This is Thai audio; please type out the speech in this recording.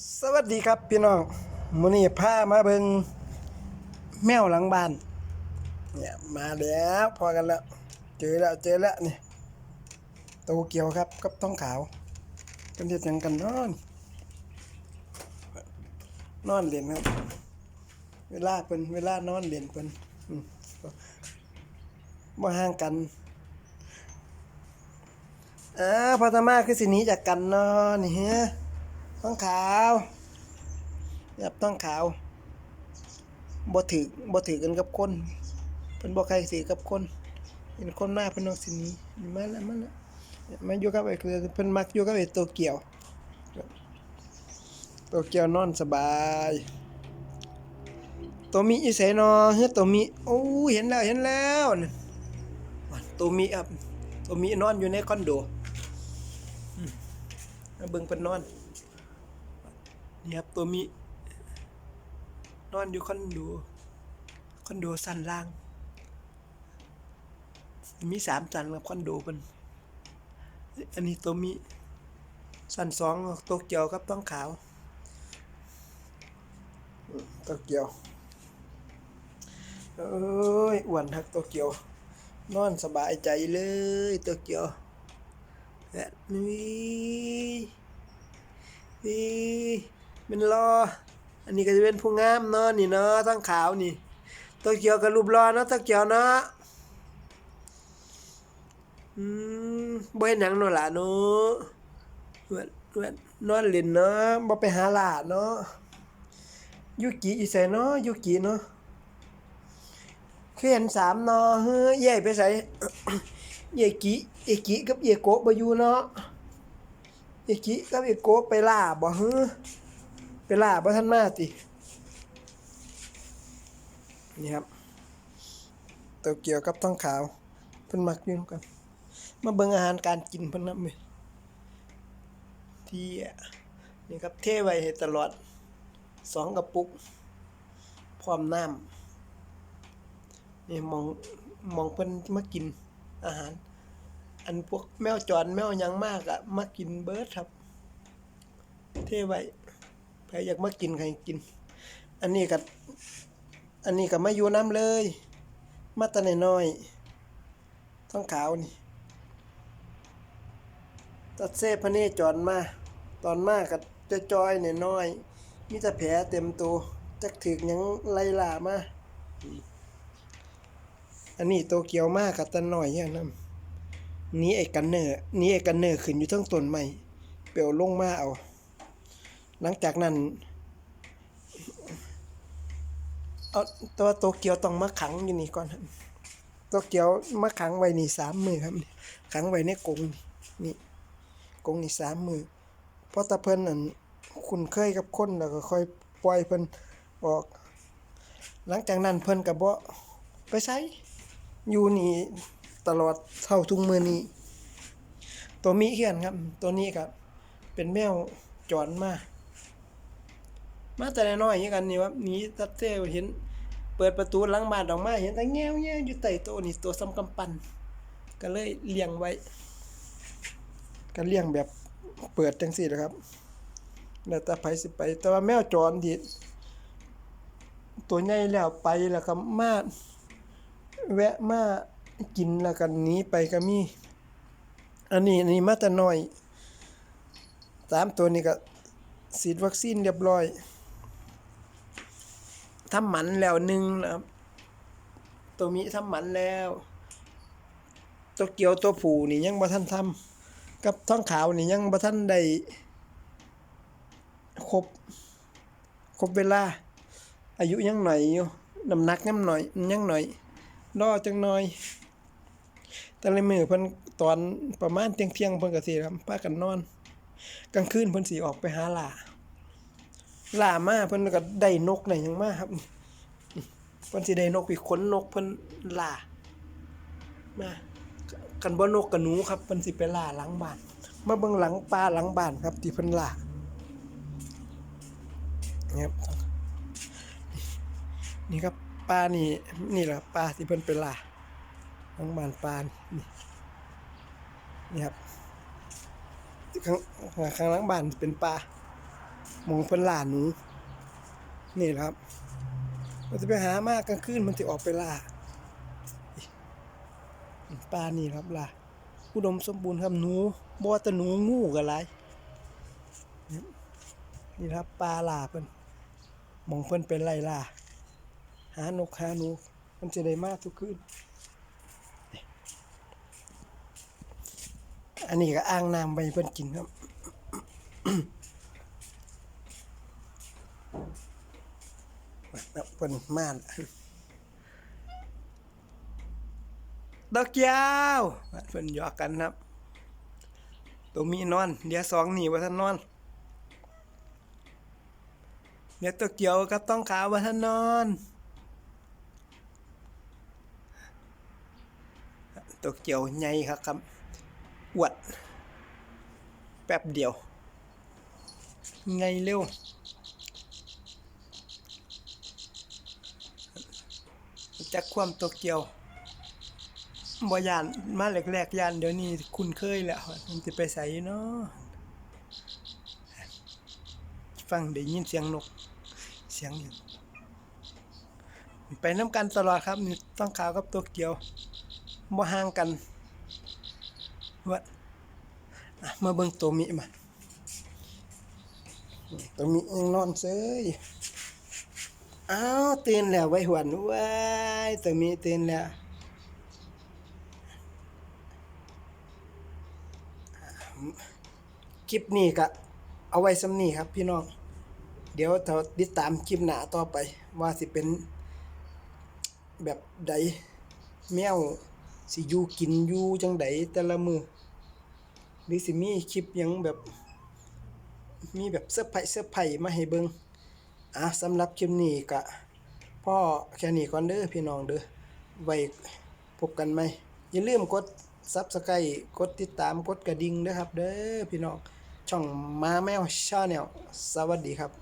สวัสดีครับพี่น้องมื้อนี้พามาเบิ่งแมวหลังบ้านเนี่ยมาแล้วพอกันแล้ว เจอแล้วเจอแล้วนี่โตเกียวครับกับต้องขาวเป็นเฮ็ดหยังกันนอน นอนเล่นครับ เวลาเพิ่นเวลานอนเล่นเพิ่นมบ่ห่างกันอ่าพอตมาคือสินี้จากกันนาะนี่ฮะ ต้องขาวยับต้องขาวบ่ถือบ่ถือกันกับคนเพิ่นบ่ใครสิกับคนเห็นคนมาเพิ่นเอาสินี้มาแล้วมาแล้วมาอยู่กับไอ้คือเพิ่นมักอยู่กับไอ้โตเกียวโตเกียวนอนสบายตัวมีอีไสนอเฮ้ยตัวมีโอ้เห็นแล้วเห็นแล้วตัวมีครับตัวมีนอนอยู่ในคอนโดมาเบิ่งเพิ่นนอน นี่ครับตัวมีนอนอยู่คอนโดคอนโดสันล่าง มีสามสันกับคอนโดเป็นอันนี้ตัวมีสันสองตัวเกี่ยวกับต้องขาวอืมตัวเกี่ยวเอ้ยอ้วนทักตัวเกี่ยวนอนสบายใจเลยตัวเกี่ยวและนี่นี่ เป็นรอ อันนี้ก็จะเป็นผู้งามเนาะนี่เนาะทั้งขาวนี่ตัวเกี่ยวกับรูปรอเนาะตัวเกี่ยวเนาะอืมบ่เห็นหยังเนาะล่ะเนาะเวทเวทนอนเล่นเนาะบ่ไปหาหลาเนาะยุกิอีไสเนาะยุกิเนาะคือเห็นสามเนาะเฮ้ยใหญ่ไปใส่เยกิเอกิกับเยโกะบ่อยู่เนาะเอกิกับเอโกะไปล่าบ่เฮ้อ เวลาบ่ทันมาตินี่ครับโตเกี่ยวกับท้องขาวเพิ่นมักอยู่นกันมาเบิ่งอาหารการกินเพิ่นนำเว้ยที่นี่ครับเทไว้ให้ตลอดสองกระปุก พร้อมน้ำนี่มองมองเพิ่นมากินอาหาร อันพวกแมวจรแมวยังมากอะมากินเบิดครับ เทไว้ ครอยากมากินใครกิน อันนี้กับอันนี้กับมาอยู่น้ำเลย มาตะน้อยๆท้องขาวนี่ตัดเซพะเนจรมา ตอนมากกับจะจอยๆน้อยๆมีแต่แผลเต็มตัวจักถึกยังไล่ล่ามาอันนี้โตเกียวมากกับตะน้อยอย่างนั้นนี่ไอ้กันเนอร์นี่ไอ้กันเนอร์ขึ้นอยู่ทั้งต้นไม้เปลวลงมาเอา หลังจากนั้นเอาตัวโตเกียวต้องมาขังอยู่นี่ก่อนครับโตเกียวมาขังไว้นี่สามมือครับขังไว้ในกรงนี่กรงนี่สามมือเพราะตาเพิ่นนั่นคุ้นเคยกับคนแล้วก็ค่อยปล่อยเพิ่นออก หลังจากนั้นเพิ่นก็บ่ไปไสอยู่นี่ตลอดเท่าทุกมือนี้ ตัวมีเขียนครับ ตัวนี้ก็เป็นแมวจรมา มาแต่น้อยอย่างกันนี่ว่าหนีตัดเต้เห็น เปิดประตูหลังบ้านออกมาเห็นแต่แง้วแง้วอยู่ใต้โต๊ะนี่ตัวซ้ำกำปั้นก็เลยเลี้ยงไว้ก็เลี้ยงแบบเปิดจังซี่แหละครับแล้วแต่ไผสิไป แต่ว่าแมวจรที่ตัวใหญ่แล้วไปแล้วก็มาแวะมากินแล้วก็หนีไปก็มี อันนี้อันนี้มาแต่น้อยสามตัวนี้ก็ฉีดวัคซีนเรียบร้อย ทำหมันแล้วหนึ่งนะครับตัวมีทำหมันแล้ว ตัวเกียวตัวผูนี่ยังบ่ทันทำกับท้องขาวนี่ยังบ่ทันได้ครบครบเวลา อายุยังหน่อยอยู่น้ำหนักยังหน่อยยังหน่อยรอจังหน่อย แต่ละมือเพิ่นตอนประมาณเที่ยงเพิ่นก็สิครับพากันนอน กลางคืนเพิ่นสิออกไปหาหล่า ล่ามาเพิ่นก็ได้นกได้หยังมาครับเพิ่นสิได้นกอีกขนนกเพิ่นล่ามากันบ่นกกับหนูครับเพิ่นสิไปล่าหลังบ้านมาเบิ่งหลังป่าหลังบ้านครับ ที่เพิ่นล่านี่ครับนี่ครับป่านี่นี่แหละป่าที่เพิ่นไปล่าหลังบ้านป่านี่นี่ครับข้างข้างหลังบ้านเป็นป่า มองเพิ่นล่าหนู นี่ครับมันจะไปหามากกลางคืนมันจะออกไปล่าปลานี่ครับล่าอุดมสมบูรณ์ครับหนูบ่ว่าแต่หนูงูก็หลายนี่ครับปลาล่าเพิ่นหมองเพิ่นไปไล่ล่าหานกหาหนูมันจะได้มากทุกคืนอันนี้ก็อ้างน้ำไปเพิ่นกินครับ นับเพิ่นม่านดอกยาวเพิ่นหยอกกันครับ ตัวมีนอน เดี๋ยวสองหนีว่าท่านนอน เดี๋ยวตัวเกี่ยวกับต้องขาวว่าท่านนอนตัวเกี่ยวใหญ่ครับครับอวด แป๊บเดียว ไงเร็ว จักความตัวเกียวบ่ยานมาแรกๆยานเดี๋ยวนี้คุ้นเคยแล้วมันจะไปใส่เนาะฟังได้ยินเสียงนก เสียงยังไปน้ำกันตลอดครับนี่ต้องขาวกับตัวเกียวบ่ห่างกันว่ามาเบิ่งตัวมิมาตัวมิยังนอนเซย อ้าวตื่นแล้วไว้หวนว้ายตัวมีตื่นแล้วคลิปนี้ก็เอาไว้สำนีครับพี่น้อง เดี๋ยวเราติดตามคลิปหน้าต่อไป ว่าสิเป็นแบบใดแมวสิอยู่กินอยู่จังใดแต่ละมือหรือสิมีคลิปยังแบบ มีแบบเสื้อไผ่เสื้อไผ่มาให้เบิง อะสำหรับคลิปนี้ก็พ่อแค่นี้ก่อนเด้อพี่น้องเด้อไว้พบกันไหมอย่าลืมกดซับสไครต์กดติดตามกดกระดิ่งด้วยครับ เด้อพี่น้องช่องมาแมวชาแนลสวัสดีครับ